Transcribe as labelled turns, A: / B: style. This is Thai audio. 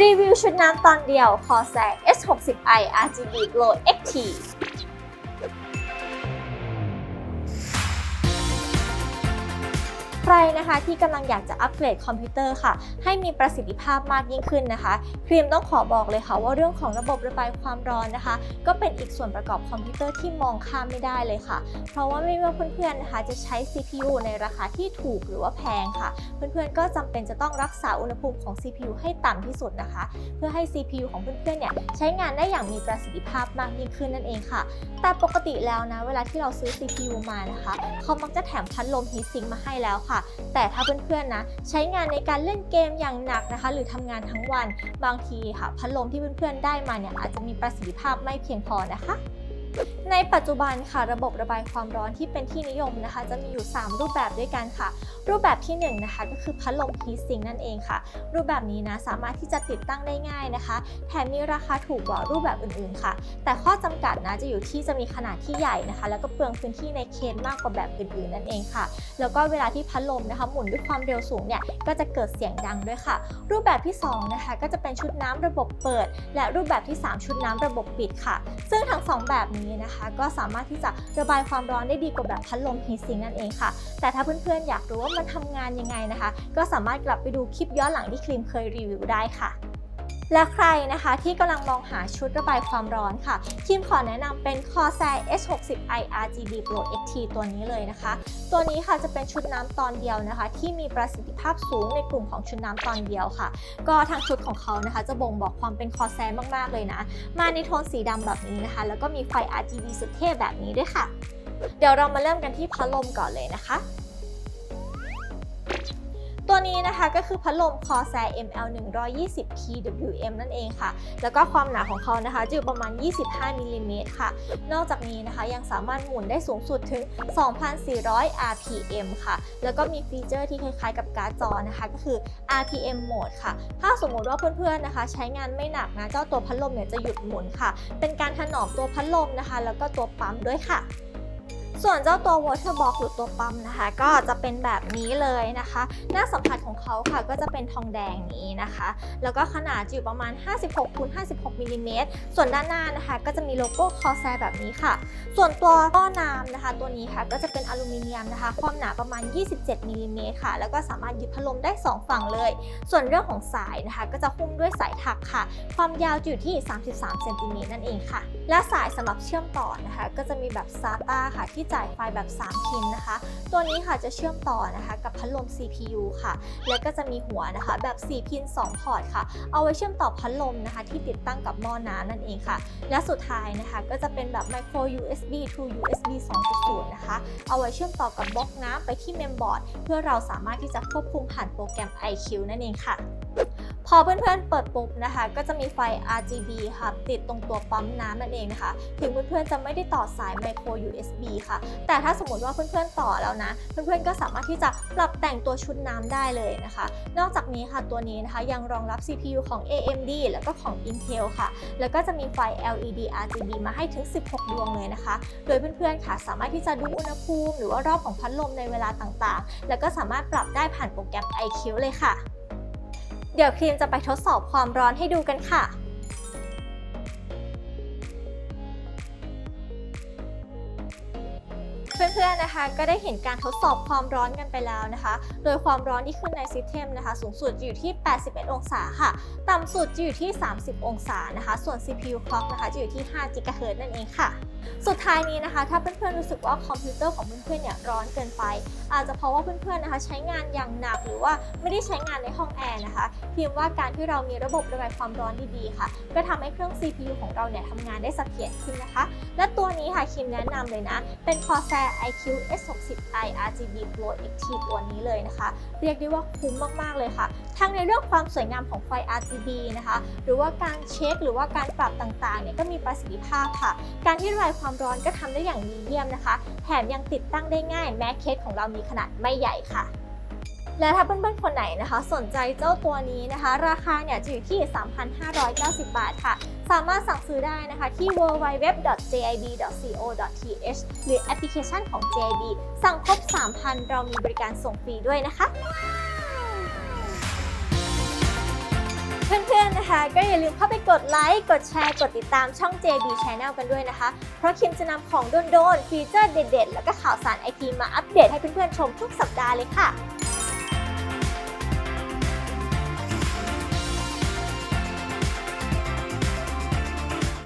A: รีวิวชุดน้ำตอนเดียว Corsair S60i RGB Glow XT รนะคะที่กำลังอยากจะอัปเกรดคอมพิวเตอร์ค่ะ ให้มีประสิทธิภาพมากยิ่งขึ้นนะคะ ครีมต้องขอบอกเลยค่ะว่าเรื่องของระบบระบายความร้อนนะคะ ก็เป็นอีกส่วนประกอบคอมพิวเตอร์ที่มองข้ามไม่ได้เลยค่ะ เพราะว่าไม่ว่าเพื่อนๆนะคะจะใช้ CPU ในราคาที่ถูกหรือว่าแพงค่ะ เพื่อนๆก็จำเป็นจะต้องรักษาอุณหภูมิของ CPU ให้ต่ำที่สุดนะคะ เพื่อให้ CPU ของเพื่อนๆเนี่ยใช้งานได้อย่างมีประสิทธิภาพมากยิ่งขึ้นนั่นเองค่ะ แต่ปกติแล้วนะเวลาที่เราซื้อ CPU มานะคะเขามักจะแถมพัดลมฮีทซิงค์มาให้แล้วค่ะแต่ถ้าเพื่อนๆนะใช้งานในการเล่นเกมอย่างหนักนะคะ หรือทำงานทั้งวันบางทีค่ะพัดลมที่เพื่อนๆได้มาเนี่ยอาจจะมีประสิทธิภาพไม่เพียงพอนะคะ ในปัจจุบันค่ะระบบระบายความร้อนที่เป็นที่นิยมนะคะ จะมีอยู่ 3 รูปแบบด้วยกันค่ะ รูปแบบที่1นงนะคะก็คือพัดลมฮีทซิงนั่นเองค่ะ รูปแบบนี้นะสามารถที่จะติดตั้งได้ง่ายนะคะ แถมมีราคาถูกกว่ารูปแบบอื่นๆค่ะ แต่ข้อจำกัดนะจะอยู่ที่จะมีขนาดที่ใหญ่นะคะ แล้วก็เปลืองพื้นที่ในเคสมากกว่าแบบอื่นๆนั่นเองค่ะ แล้วก็เวลาที่พัดลมนะคะหมุนด้วยความเร็วสูงเนี่ยก็จะเกิดเสียงดังด้วยค่ะ รูปแบบที่สองนะคะก็จะเป็นชุดน้ำระบบเปิด และรูปแบบที่ 3 ชุดน้ำระบบปิดค่ะ ซึ่งทั้ง 2 แบบนี้นะคะก็สามารถที่จะระบายความร้อนได้ดีกว่าแบบพัดลมฮีทซิงนั่นเองค่ะ แต่ถ้าเพื่อนๆอยากรู้ว่ามันทำงานยังไงนะคะ ก็สามารถกลับไปดูคลิปย้อนหลังที่ครีมเคยรีวิวได้ค่ะ และใครนะคะที่กำลังมองหาชุดระบายความร้อนค่ะทีมขอแนะนำเป็น Corsair S60i RGB Pro XT ตัวนี้เลยนะคะ ตัวนี้ค่ะจะเป็นชุดน้ำตอนเดียวนะคะ ที่มีประสิทธิภาพสูงในกลุ่มของชุดน้ำตอนเดียวค่ะ ก็ทางชุดของเขานะคะ จะบ่งบอกความเป็น Corsair มากๆเลยนะ มาในโทนสีดำแบบนี้นะคะ แล้วก็มีไฟ RGB สุดเท่แบบนี้ด้วยค่ะ เดี๋ยวเรามาเริ่มกันที่พัดลมก่อนเลยนะคะ ตัวนี้นะคะก็คือพัดลม Corsair ML 120 PWM นั่นเองค่ะ แล้วก็ความหนาของเขานะคะจะอยู่ประมาณ 25มิลลิเมตรค่ะ นอกจากนี้นะคะยังสามารถหมุนได้สูงสุดถึง 2,400 RPM ค่ะ แล้วก็มีฟีเจอร์ที่คล้ายๆกับการ์ดจอนะคะก็คือ RPM Mode ค่ะ ถ้าสมมติว่าเพื่อนๆนะคะ ใช้งานไม่หนักนะเจ้าตัวพัดลมเนี่ยจะหยุดหมุนค่ะ เป็นการถนอมตัวพัดลมนะคะ แล้วก็ตัวปั๊มด้วยค่ะ ส่วนเจ้าตัว water box หรือตัวปั๊มนะคะ ก็จะเป็นแบบนี้เลยนะคะ หน้าสัมผัสของเขาค่ะก็จะเป็นทองแดงนี้นะคะ แล้วก็ขนาดอยู่ประมาณ 56คูณ56มิลลิเมตรส่วนด้านหน้านะคะก็จะมีโลโก้ Corsair แบบนี้ค่ะ ส่วนตัวต้อน้ำนะคะ ตัวนี้ค่ะก็จะเป็นอลูมิเนียมนะคะ ความหนาประมาณ 27มิลลิเมตรค่ะ แล้วก็สามารถยึดพัดลมได้ 2 ฝั่งเลย ส่วนเรื่องของสายนะคะ ก็จะหุ้มด้วยสายถักค่ะ ความยาวอยู่ที่ 33เซนติเมตรนั่นเองค่ะ และสายสำหรับเชื่อมต่อนะคะ ก็จะมีแบบ SATA ค่ะ ที่จ่ายไฟแบบ 3 พินนะคะ ตัวนี้ค่ะจะเชื่อมต่อนะคะกับพัดลม CPU ค่ะ แล้วก็จะมีหัวนะคะแบบ 4 พิน 2 พอร์ตค่ะ เอาไว้เชื่อมต่อพัดลมนะคะ ที่ติดตั้งกับหม้อน้ำนั่นเองค่ะ และสุดท้ายนะคะก็จะเป็นแบบ micro USB to USB 2.0 นะคะ เอาไว้เชื่อมต่อกับบล็อกน้ำไปที่เมมบอร์ดเพื่อเราสามารถที่จะควบคุมผ่านโปรแกรม iQ นั่นเองค่ะ พอเพื่อนๆเปิดปุ๊บนะคะ ก็จะมีไฟ RGB ค่ะ ติดตรงตัวปั๊มน้ำนั่นเองนะคะ ถึงเพื่อนๆจะไม่ได้ต่อสาย micro USB ค่ะ แต่ถ้าสมมติว่าเพื่อนๆต่อแล้วนะ เพื่อนๆก็สามารถที่จะปรับแต่งตัวชุดน้ำได้เลยนะคะ นอกจากนี้ค่ะตัวนี้นะคะยังรองรับ CPU ของ AMD แล้วก็ของ Intel ค่ะ แล้วก็จะมีไฟ LED RGB มาให้ถึง 16 ดวงเลยนะคะ โดยเพื่อนๆค่ะ สามารถที่จะดูอุณหภูมิ หรือว่ารอบของพัดลมในเวลาต่างๆ แล้วก็สามารถปรับได้ผ่านโปรแกรม iQ เลยค่ะ เดี๋ยวครีมจะไปทดสอบความร้อนให้ดูกันค่ะ เพื่อนๆนะคะก็ได้เห็นการทดสอบความร้อนกันไปแล้วนะคะ โดยความร้อนที่ขึ้นในซิสเต็มนะคะสูงสุดอยู่ที่ 81 องศาค่ะ ต่ำสุดจะอยู่ที่ 30 องศานะคะ ส่วน CPU clock นะคะจะอยู่ที่5 GHz นั่นเองค่ะ สุดท้ายนี้นะคะ ถ้าเพื่อนๆรู้สึกว่าคอมพิวเตอร์ของเพื่อนๆเนี่ยร้อนเกินไป อาจจะเพราะว่าเพื่อนๆนะคะใช้งานอย่างหนักหรือว่าไม่ได้ใช้งานในห้องแอร์นะคะพิมพ์ว่าการที่เรามีระบบระบายความร้อนดีๆค่ะ ก็ทำให้เครื่อง CPU ของเราเนี่ยทำงานได้เสถียรขึ้นนะคะ และตัวนี้ค่ะคิมแนะนำเลยนะ เป็น Corsair iQ S60i RGB Pro XT ตัวนี้เลยนะคะ เรียกได้ว่าคุ้มมากๆเลยค่ะ ทั้งในเรื่องความสวยงามของไฟ RGB นะคะ หรือว่าการเช็คหรือว่าการปรับต่างๆเนี่ยก็มีประสิทธิภาพค่ะ การที่ระบายความร้อนก็ทำได้อย่างดีเยี่ยมนะคะ แถมยังติดตั้งได้ง่ายแม้เคสของเรามีขนาดไม่ใหญ่ค่ะและถ้าเพื่อนๆ คนไหนนะคะ สนใจเจ้าตัวนี้นะคะ ราคาเนี่ยจะอยู่ที่ 3,590 บาทค่ะ สามารถสั่งซื้อได้นะคะที่ www.jib.co.th หรือแอปพลิเคชันของ JIB สั่งครบ 3,000 เรามีบริการส่งฟรีด้วยนะคะ เพื่อนๆนะคะ ก็อย่าลืมเข้าไปกดไลค์ กดแชร์ กดติดตามช่อง JB Channel กันด้วยนะคะ เพราะคิมจะนำของโดนๆ ฟีเจอร์เด็ดๆ แล้วก็ข่าวสารไอทีมาอัปเดตให้เพื่อนๆชมทุกสัปดาห์เลยค่ะ